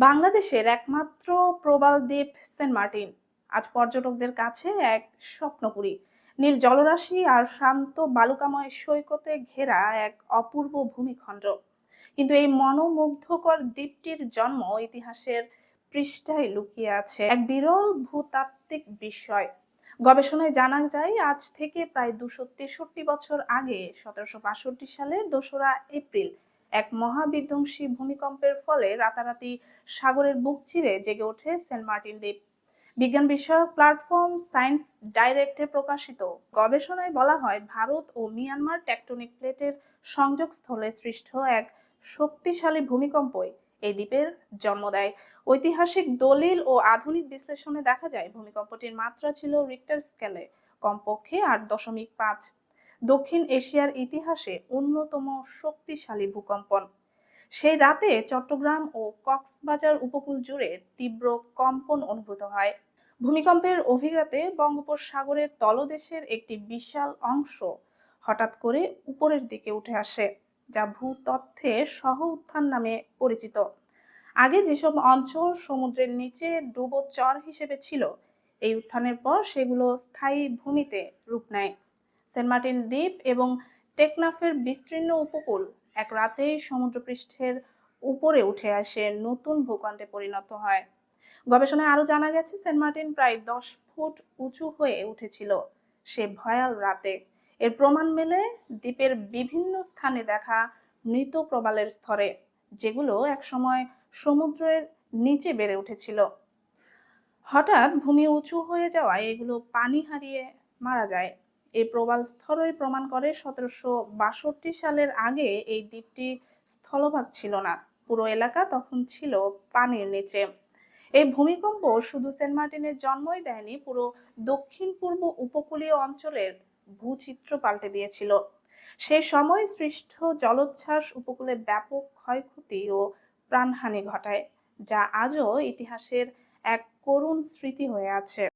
বাংলাদেশের একমাত্র প্রবাল দ্বীপ সেন্ট মার্টিন। আজ পর্যটকদের কাছে এক স্বপ্নপুরী। নীল জলরাশি আর শান্ত বালুকাময় সৈকতে ঘেরা এক অপূর্ব ভূমিখণ্ড। কিন্তু এই মনোমুগ্ধকর দ্বীপটির জন্ম ইতিহাসের পৃষ্ঠায় লুকিয়ে আছে এক বিরল ভূতাত্ত্বিক বিষয়। গবেষণায় জানা যায়, আজ থেকে প্রায় দুশো তেষট্টি বছর আগে সতেরোশো সালের দোসরা এপ্রিল এক মহাবিধ্বংসী ভূমিকম্পের ফলে রাতারাতি সাগরের বুক চিরে জেগে ওঠে সেন্ট মার্টিন দ্বীপ। বিজ্ঞান বিষয়ক প্ল্যাটফর্ম সায়েন্স ডাইরেক্টে প্রকাশিত গবেষণায় বলা হয়, ভারত ও মিয়ানমার টেকটনিক প্লেটের সংযোগস্থলে সৃষ্ট এক শক্তিশালী ভূমিকম্পই এই দ্বীপের জন্ম দেয়। ঐতিহাসিক দলিল ও আধুনিক বিশ্লেষণে দেখা যায়, ভূমিকম্পটির মাত্রা ছিল রিক্টার স্কেলে কমপক্ষে আট দশমিক পাঁচ দক্ষিণ এশিয়ার ইতিহাসে অন্যতম শক্তিশালী ভূকম্পন। সেই রাতে চট্টগ্রাম ও কক্সবাজার উপকূল জুড়ে তীব্র কম্পন অনুভূত হয়। ভূমিকম্পের অভিঘাতে বঙ্গোপসাগরের তলদেশের একটি বিশাল অংশ হঠাৎ করে উপরের দিকে উঠে আসে, যা ভূতত্ত্বে সহ উত্থান নামে পরিচিত। আগে যেসব অঞ্চল সমুদ্রের নিচে ডুবো চর হিসেবে ছিল, এই উত্থানের পর সেগুলো স্থায়ী ভূমিতে রূপ নেয়। সেন্ট মার্টিন দ্বীপ এবং টেকনাফের বিস্তীর্ণ উপকূল এক রাতেই সমুদ্রপৃষ্ঠের উপরে উঠে আসে, নতুন ভূখণ্ডে পরিণত হয়। গবেষণায় আরও জানা গেছে, সেন্ট মার্টিন প্রায় দশ ফুট উঁচু হয়ে উঠেছিল সে ভয়াল রাতে। এর প্রমাণ মেলে দ্বীপের বিভিন্ন স্থানে দেখা মৃত প্রবালের স্তরে, যেগুলো একসময় সমুদ্রের নিচে বেড়ে উঠেছিল। হঠাৎ ভূমি উঁচু হয়ে যাওয়ায় এগুলো পানি হারিয়ে মারা যায়। এই প্রবাল স্তরই প্রমাণ করে সতেরোশো বাষট্টি সালের আগে এই দ্বীপটি স্থলভাগ ছিল না। পুরো এলাকা তখন ছিল পানির নিচে। এই ভূমিকম্প শুধু সেন্ট মার্টিনের জন্মই দেয়নি, পুরো দক্ষিণ পূর্ব উপকূলীয় অঞ্চলের ভূচিত্র পাল্টে দিয়েছিল। সেই সময় সৃষ্ট জলোচ্ছ্বাস উপকূলে ব্যাপক ক্ষয়ক্ষতি ও প্রাণহানি ঘটায়, যা আজও ইতিহাসের এক করুণ স্মৃতি হয়ে আছে।